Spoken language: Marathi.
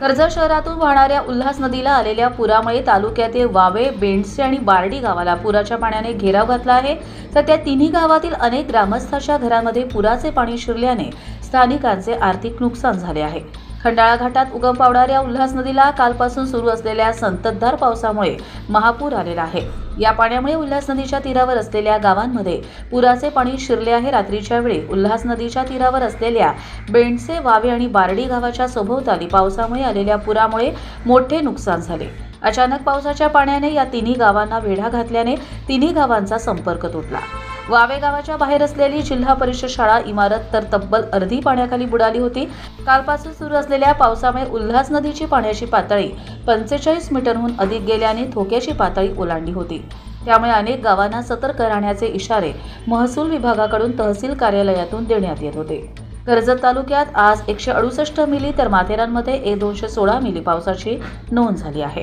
कर्जत शहरातून वाहणाऱ्या उल्हास नदीला आलेल्या पुरामुळे तालुक्यातील वावे बेंडसे आणि बारडी गावाला पुराच्या पाण्याने घेराव घातला आहे. तर त्या तिन्ही गावातील अनेक ग्रामस्थांच्या घरांमध्ये पुराचे पाणी शिरल्याने स्थानिकांचे आर्थिक नुकसान झाले आहे. खंडाळा घाटात उगम पावणाऱ्या उल्हास नदीला कालपासून सुरू असलेल्या संततधार पावसामुळे महापूर आलेला आहे. या पाण्यामुळे उल्हास नदीच्या तीरावर असलेल्या गावांमध्ये पुराचे पाणी शिरले आहे. रात्रीच्या वेळी उल्हास नदीच्या तीरावर असलेल्या बेंडसे वावे आणि बारडी गावाच्या सभोवताली पावसामुळे आलेल्या पुरामुळे मोठे नुकसान झाले. अचानक पावसाच्या पाण्याने या तिन्ही गावांना वेढा घातल्याने तिन्ही गावांचा संपर्क तुटला. वावे गावाच्या बाहेर असलेली जिल्हा परिषद शाळा इमारत तर तब्बल अर्धी पाण्याखाली बुडाली होती. कालपासून सुरू असलेल्या पावसामुळे उल्हास नदीची पाण्याची पातळी पंचेचाळीस मीटरहून अधिक गेल्याने धोक्याची पातळी ओलांडली होती. त्यामुळे अनेक गावांना सतर्क राहण्याचे इशारे महसूल विभागाकडून तहसील कार्यालयातून देण्यात येत होते. कर्जत तालुक्यात आज एकशे अडुसष्ट मिली तर माथेरानमध्ये एक दोनशे सोळा मिली पावसाची नोंद झाली आहे.